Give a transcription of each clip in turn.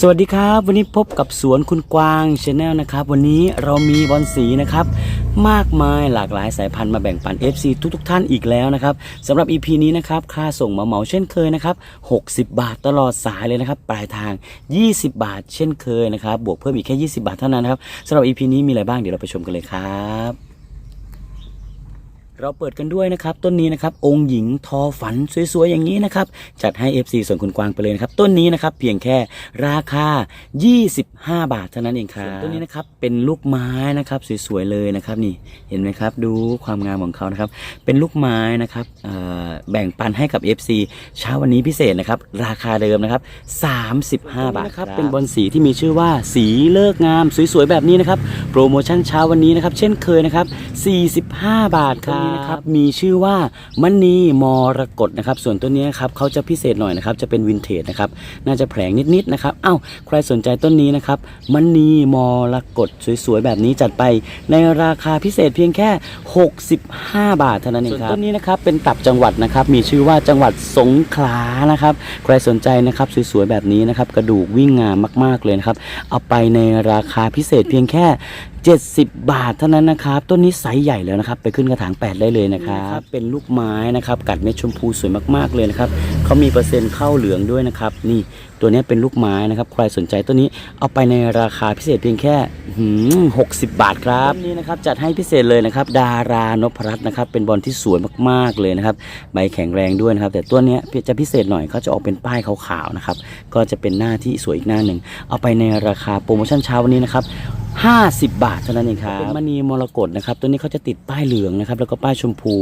สวัสดีครับ วันนี้พบกับสวนคุณกวางชาแนลนะครับ วันนี้เรามีบอลสีนะครับ มากมายหลากหลายสายพันธุ์มาแบ่งปัน FC ทุกทท่านอีกแล้วนะครับสำหรับ EP นี้นะครับ ค่าส่งมาเหมาเช่นเคยนะครับ 60 บาทตลอดสายเลยนะครับ ปลายทาง 20 บาทเช่นเคยนะครับ บวกเพิ่มอีกแค่ 20 บาทเท่านั้นนะครับสำหรับ EP นี้มีอะไรบ้างเดี๋ยวเราไปชมกันเลยครับ เราเปิดกันด้วยนะครับต้นนี้นะครับองค์หญิงทอฝันสวยๆอย่างนี้นะครับจัดให้ FC ส่วนคุณกวางไปเลยนะครับต้นนี้นะครับเพียงแค่ราคา 25 บาทเท่านั้นเองครับต้นนี้นะครับเป็นลูกไม้นะครับสวยๆเลยนะครับนี่เห็นไหมครับดูความงามของเขานะครับเป็นลูกไม้นะครับเอ่อแบ่งปันให้กับ FC เช้าวันนี้พิเศษนะครับราคาเดิมนะครับ35 บาทนะครับเป็นบอลสีที่มีชื่อว่าสีเลิกงามสวยๆแบบนี้นะครับโปรโมชั่นเช้าวันนี้นะครับเช่นเคยนะครับ45 บาทครับนะครับมีชื่อว่ามณีมรกตนะครับ ส่วนตัวนี้ครับเขาจะพิเศษหน่อยนะครับ จะเป็นวินเทจนะครับ น่าจะแผลงนิดๆนะครับอ้าวใครสนใจต้นนี้นะครับมณีมรกตสวยๆแบบนี้จัดไป ในราคาพิเศษเพียงแค่ 65 บาทเท่านั้นเองครับส่วนต้นนี้นะครับเป็นตับจังหวัดนะครับ มีชื่อว่าจังหวัดสงขลานะครับ ใครสนใจนะครับสวยๆแบบนี้นะครับ กระดูกวิ่งงามมาก ๆเลยนะครับ เอาไปในราคาพิเศษเพียงแค่ 70 บาทเท่านั้นนะครับ ต้นนี้ไซส์ใหญ่แล้วนะครับ ไปขึ้นกระถาง 8 ได้เลยนะครับ เป็นลูกไม้นะครับ กัดเม็ดชมพูสวยมากๆเลยนะครับเขามีเปอร์เซ็นต์เข้าเหลืองด้วยนะครับ นี่ตัวนี้เป็นลูกไม้นะครับ ใครสนใจต้นนี้เอาไปในราคาพิเศษเพียงแค่หืม60บาทครับต้นนี้นะครับจัดให้พิเศษเลยนะครับ ดารานพรัตน์นะครับ เป็นบอลที่สวยมากๆเลยนะครับใบแข็งแรงด้วยนะครับ แต่ตัวเนี้ยจะพิเศษหน่อยเขาจะออกเป็นป้ายขาวๆนะครับ ก็จะเป็นหน้าที่สวยอีกหน้าหนึ่งเอาไปในราคาโปรโมชั่นเช้าวันนี้นะครับ 50 บาทเท่านั้นเองครับเป็นมณีมรกตนะครับตัวนี้เขาจะติดป้ายเหลืองนะครับแล้วก็ป้ายชมพู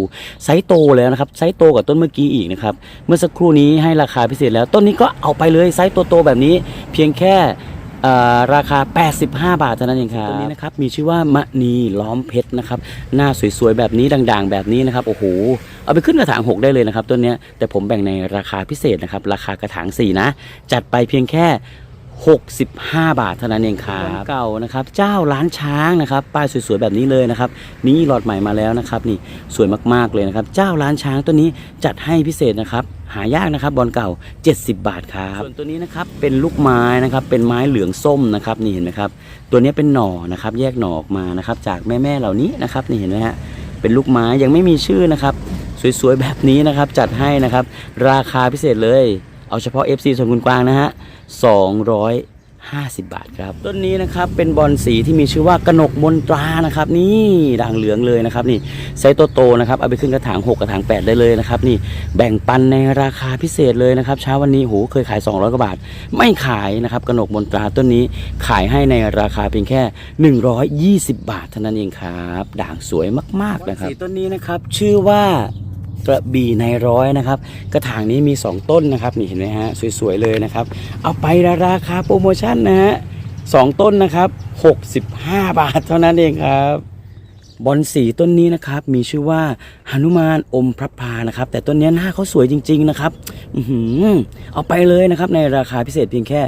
ไซส์โตแล้วนะครับไซส์โตกว่าต้นเมื่อกี้อีกนะครับเมื่อสักครู่นี้ให้ราคาพิเศษแล้ว ต้นนี้ก็เอาไปเลยไซส์โตๆแบบนี้ เพียงแค่เอ่อราคา 85 บาทเท่านั้นเองครับตัวนี้นะครับมีชื่อว่ามณีล้อมเพชรนะครับหน้าสวยๆแบบนี้ด่างๆ แบบนี้นะครับโอ้โหเอาไปขึ้นกระถาง 6 ได้เลยนะครับต้นเนี้ยแต่ผมแบ่งในราคาพิเศษนะครับราคากระถาง 4 นะ จัดไปเพียงแค่ 65 บาทเท่านั้นเองครับเก่านะครับเจ้าร้านช้างนะครับป้ายสวยๆแบบนี้เลยนะครับนี่หลอดใหม่มาแล้วนะครับนี่สวยมากๆเลยนะครับเจ้าร้านช้างตัวนี้จัดให้พิเศษนะครับหายากนะครับบอลเก่า 70 บาทครับส่วนตัวนี้นะครับเป็นลูกไม้นะครับเป็นไม้เหลืองส้มนะครับนี่เห็นไหมครับตัวนี้เป็นหน่อนะครับแยกหน่อออกมานะครับจากแม่ๆเหล่านี้นะครับนี่เห็นไหมฮะเป็นลูกไม้ยังไม่มีชื่อนะครับสวยๆแบบนี้นะครับจัดให้นะครับราคาพิเศษเลย เอาเฉพาะ FC ส่วนคุณกวางนะฮะ 250 บาทครับ ต้นนี้นะครับเป็นบอลสีที่มีชื่อว่ากนกมนตรานะครับ นี่ด่างเหลืองเลยนะครับ นี่ไซส์โตๆนะครับเอาไปขึ้นกระถาง 6 กระถาง 8 ได้เลยนะครับ นี่แบ่งปันในราคาพิเศษเลยนะครับเช้าวันนี้โหเคยขาย 200กว่าบาท ไม่ขายนะครับกนกมนตราต้นนี้ขายให้ในราคาเพียงแค่ 120 บาทเท่านั้นเองครับ ด่างสวยมากๆนะครับสีต้นนี้นะครับชื่อว่า กระบี่ในร้อยนะครับ กระถางนี้มี 2 ต้นนะครับนี่เห็นไหมฮะสวยๆเลยนะครับ เอาไปราคาโปรโมชั่นนะฮะสองต้นนะครับ 65 บาทเท่านั้นเองครับบอลสีต้นนี้นะครับมีชื่อว่าหนุมานอมพระพานะครับ แต่ต้นนี้หน้าเขาสวยจริง ๆนะครับอือหือเอาไปเลยนะครับในราคาพิเศษเพียงแค่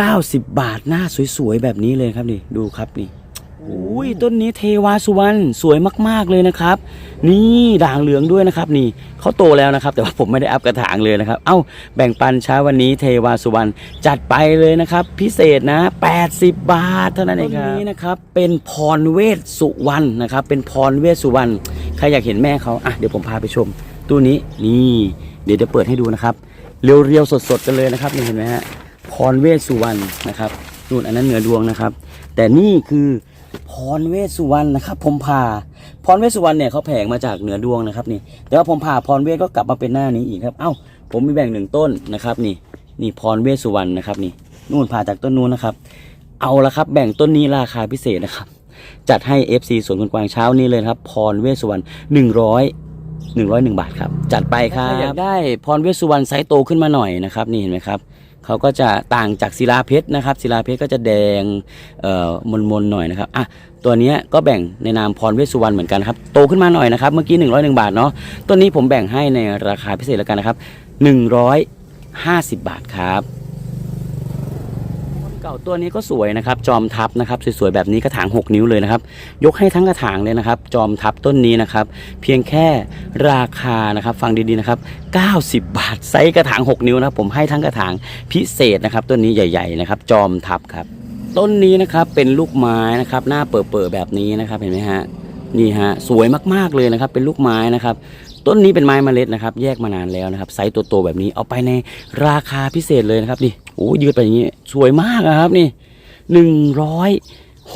90 บาทหน้าสวยๆแบบนี้เลยครับนี่ดูครับนี่ อุ้ยต้นนี้เทวาสุวรรณสวยมาก ๆ เลยนะครับ นี่ด่างเหลืองด้วยนะครับ นี่เขาโตแล้วนะครับ แต่ว่าผมไม่ได้อัพกระถางเลยนะครับ เอ้าแบ่งปันเช้าวันนี้เทวาสุวรรณจัดไปเลยนะครับ พิเศษนะ 80 บาทเท่านั้นเองครับต้นนี้นะครับเป็นพรเวศสุวรรณนะครับ เป็นพรเวศสุวรรณใครอยากเห็นแม่เขาอะเดี๋ยวผมพาไปชม ตู้นี้นี่เดี๋ยวจะเปิดให้ดูนะครับเรียวๆสดๆกันเลยนะครับนี่เห็นไหมฮะพรเวศสุวรรณนะครับนู่นอันนั้นเหนือดวงนะครับ แต่นี่คือ พรเวสสุวรรณนะครับผมผ่าพรเวสสุวรรณเนี่ยเขาแผงมาจากเหนือดวงนะครับนี่แต่ว่าผมผ่าพรเวสก็กลับมาเป็นหน้านี้อีกครับเอ้าผมมีแบ่งหนึ่งต้นนะครับนี่นี่พรเวสสุวรรณนะครับนี่นู่นผ่าจากต้นนู้นนะครับ เอาละครับ แบ่งต้นนี้ราคาพิเศษนะครับ จัดให้ FC สวนคุณกวางเช้านี้เลยครับ พรเวสสุวรรณหนึ่งร้อยหนึ่งร้อยหนึ่งบาทครับ จัดไปครับอยากได้พรเวสสุวรรณไซส์โตขึ้นมาหน่อยนะครับนี่เห็นไหมครับ เขาก็จะต่างจากศิลาเพชรนะครับศิลาเพชรก็จะแดงเอ่อมนๆหน่อยนะครับอะตัวนี้ก็แบ่งในนามพรเวสสุวรรณเหมือนกันครับโตขึ้นมาหน่อยนะครับเมื่อกี้ 101 บาทเนาะตัวนี้ผมแบ่งให้ในราคาพิเศษแล้วกันนะครับ 150 บาทครับ เก่าตัวนี้ก็สวยนะครับ จอมทับนะครับสวยๆแบบนี้กระถาง 6 นิ้วเลยนะครับ ยกให้ทั้งกระถางเลยนะครับ จอมทับต้นนี้นะครับ เพียงแค่ราคานะครับ ฟังดีๆนะครับ 90 บาทไซส์กระถาง 6 นิ้วนะครับผมให้ทั้งกระถางพิเศษนะครับ ต้นนี้ใหญ่ๆนะครับ จอมทับครับ ต้นนี้นะครับเป็นลูกไม้นะครับ หน้าเปิดๆแบบนี้นะครับเห็นไหมฮะนี่ฮะสวยมากๆเลยนะครับ เป็นลูกไม้นะครับต้นนี้เป็นไม้เมล็ดนะครับ แยกมานานแล้วนะครับ ไซส์ตัวโตแบบนี้เอาไปในราคาพิเศษเลยนะครับนี่ โอ้ยืดไปอย่างนี้ สวยมากครับนี่หนึ่งร้อย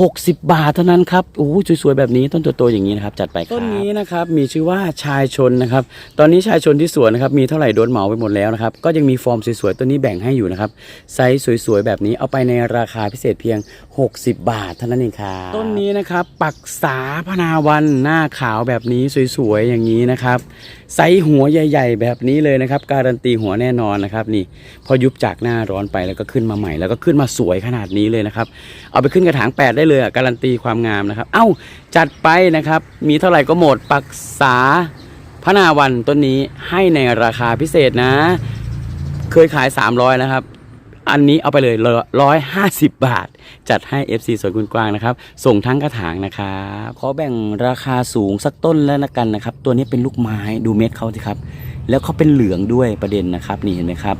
หกสิบบาทเท่านั้นครับโอ้สวยๆแบบนี้ต้นโตๆอย่างนี้นะครับ จัดไปครับต้นนี้นะครับมีชื่อว่าชายชนนะครับ ตอนนี้ชายชนที่สวนนะครับมีเท่าไหร่โดนเหมาไปหมดแล้วนะครับ ก็ยังมีฟอร์มสวยๆต้นนี้แบ่งให้อยู่นะครับไซส์สวยๆแบบนี้เอาไปในราคาพิเศษเพียง 60 บาทเท่านั้นเองครับต้นนี้นะครับปักษาพนาวันหน้าขาวแบบนี้สวยๆอย่างนี้นะครับไซส์หัวใหญ่ ๆ แบบนี้เลยนะครับ การันตีหัวแน่นอนนะครับ นี่พอยุบจากหน้าร้อนไปแล้วก็ขึ้นมาใหม่ แล้วก็ขึ้นมาสวยขนาดนี้เลยนะครับ เอาไปขึ้นกระถาง 8 ได้เลยอะการันตีความงามนะครับ เอ้าจัดไปนะครับ มีเท่าไหร่ก็หมดปักษาพนาวันต้นนี้ให้ในราคาพิเศษนะ เคยขาย 300 นะครับ อันนี้เอาไปเลยร้อยห้าสิบบาท จัดให้ FC สวนคุณกวางนะครับ ส่งทั้งกระถางนะครับขอแบ่งราคาสูงสักต้นแล้วนะกันนะครับ ตัวนี้เป็นลูกไม้ดูเม็ดเขาสิครับ แล้วเขาเป็นเหลืองด้วยประเด็นนะครับ นี่เห็นไหมครับ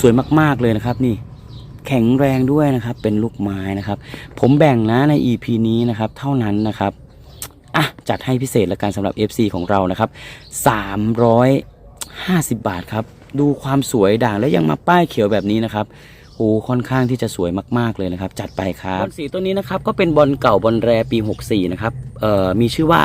สวยมากๆเลยนะครับนี่แข็งแรงด้วยนะครับ เป็นลูกไม้นะครับ ผมแบ่งนะใน EP นี้นะครับ เท่านั้นนะครับอะจัดให้พิเศษล้วกันสำหรับ FC ของเรานะครับ350 บาทครับ ดูความสวยด่างและยังมาป้ายเขียวแบบนี้นะครับ โอ้ค่อนข้างที่จะสวยมาก ๆ เลยนะครับ จัดไปครับบอลสีต้นนี้นะครับก็เป็นบอลเก่าบอลแรปี 64 นะครับเอ่อมีชื่อว่า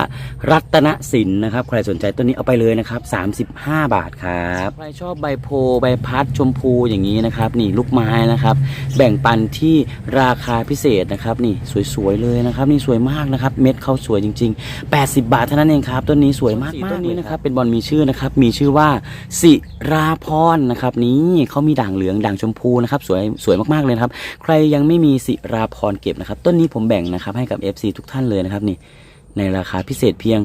รัตนสินนะครับ ใครสนใจต้นนี้เอาไปเลยนะครับ 35 บาทครับใครชอบใบโพธิ์ใบพัดชมพูอย่างนี้นะครับ นี่ลูกไม้นะครับ แบ่งปันที่ราคาพิเศษนะครับนี่สวย ๆ เลยนะครับ นี่สวยมากนะครับ เม็ดเขาสวยจริง ๆ 80 บาทเท่านั้นเองครับต้นนี้สวยมากๆต้นนี้นะครับเป็นบอลมีชื่อนะครับมีชื่อว่าสิราพรนะครับนี่เขามีด่างเหลืองด่างชมพูนะครับสวยสวยมากๆเลยครับ ใครยังไม่มีสิราพรเก็บนะครับ ต้นนี้ผมแบ่งนะครับให้กับ FC ทุกท่านเลยนะครับนี่ในราคาพิเศษเพียง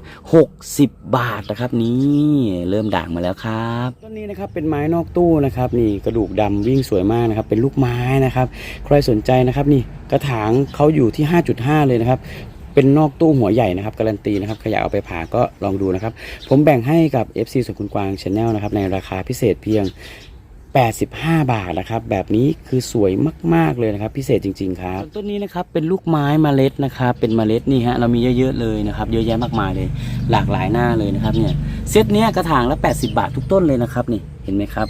60 บาทนะครับนี่เริ่มด่างมาแล้วครับต้นนี้นะครับเป็นไม้นอกตู้นะครับนี่กระดูกดำวิ่งสวยมากนะครับเป็นลูกไม้นะครับ ใครสนใจนะครับนี่กระถางเขาอยู่ที่ 5.5 เลยนะครับเป็นนอกตู้หัวใหญ่นะครับการันตีนะครับใครอยากเอาไปผ่าก็ลองดูนะครับ ผมแบ่งให้กับ FC สุขุนกวางชาแนลนะครับในราคาพิเศษเพียง 85 บาทนะครับ แบบนี้คือสวยมาก ๆ เลยนะครับ พิเศษจริง ๆ ครับต้นนี้นะครับเป็นลูกไม้เมล็ดนะครับ เป็นเมล็ดนี่ฮะเรามีเยอะๆเลยนะครับ เยอะแยะมากมายเลย หลากหลายหน้าเลยนะครับเนี่ยเซตเนี้ยกระถางละ 80 บาททุกต้นเลยนะครับนี่ ห็นไหมครับ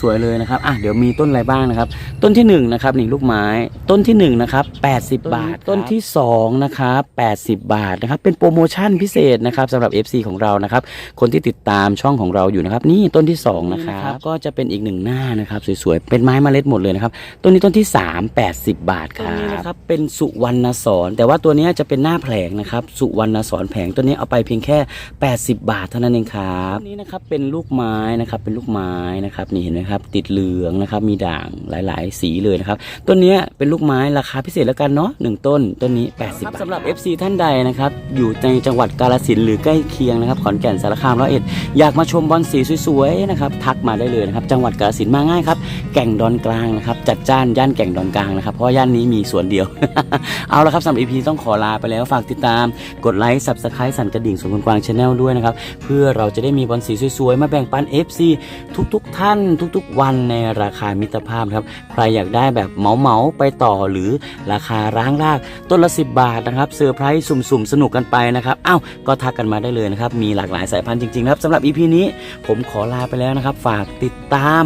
สวยๆเลยนะครับอะเดี๋ยวมีต้นอะไรบ้างนะครับ ต้นที่1นะครับนี่ลูกไม้ ต้นที่1นะครับ80 บาท ต้นที่2นะครับ80 บาทนะครับ เป็นโปรโมชั่นพิเศษนะครับสำหรับ FC ของเรานะครับ คนที่ติดตามช่องของเราอยู่นะครับ นี่ต้นที่2นะครับก็จะเป็นอีกหนึ่งหน้านะครับสวยๆเป็นไม้เมล็ดหมดเลยนะครับต้นนี้ต้นที่ 3 80 บาทครับต้นนี้นะครับเป็นสุวรรณสอนแต่ว่าตัวเนี้ยจะเป็นหน้าแผลงนะครับ สุวรรณสอนแผงตัวนี้เอาไปเพียงแค่ 80 บาทเท่านั้นเองครับต้นนี้นะครับเป็นลูกไม้นะครับเป็นลูกไม้นะครับนี่เห็นไหมครับ ติดเหลืองนะครับ มีด่างหลาย ๆ สีเลยนะครับ ต้นเนี้ยเป็นลูกไม้ราคาพิเศษแล้วกันเนาะหนึ่งต้นต้นนี้ 80บาทสำหรับ FC ท่านใดนะครับ อยู่ในจังหวัดกาฬสินธุ์หรือใกล้เคียงนะครับขอนแก่นสารคามร้อยเอ็ดอยากมาชมบอลสีสวย ๆ นะครับ ทักมาได้เลยนะครับ จังหวัดกาฬสินธุ์มาง่ายครับแก่งดอนกลางนะครับ จัดจ้านย่านแก่งดอนกลางนะครับเพราะว่าย่านนี้มีสวนเดียว เอาละครับสำหรับ EP ต้องขอลาไปแล้วฝากติดตามกดไลค์ Subscribe สั่นกระดิ่งสวนคุณกวางชาแนลด้วยนะครับเพื่อเราจะได้มีบอลสีสวยๆมาแบ่งปัน FC ทุกๆ ท่านทุกๆ วันในราคามิตรภาพครับ ใครอยากได้แบบเหมาๆไปต่อหรือราคาร้างรากต้นละ 10 บาทนะครับเซอร์ไพรส์สุ่มๆ สนุกกันไปนะครับอ้าวก็ทักกันมาได้เลยนะครับ มีหลากหลายสายพันธุ์จริงๆครับสำหรับ EP นี้ผมขอลาไปแล้วนะครับ ฝากติดตาม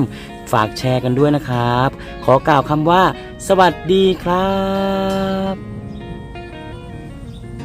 ฝากแชร์กันด้วยนะครับ ขอกล่าวคำว่า สวัสดีครับ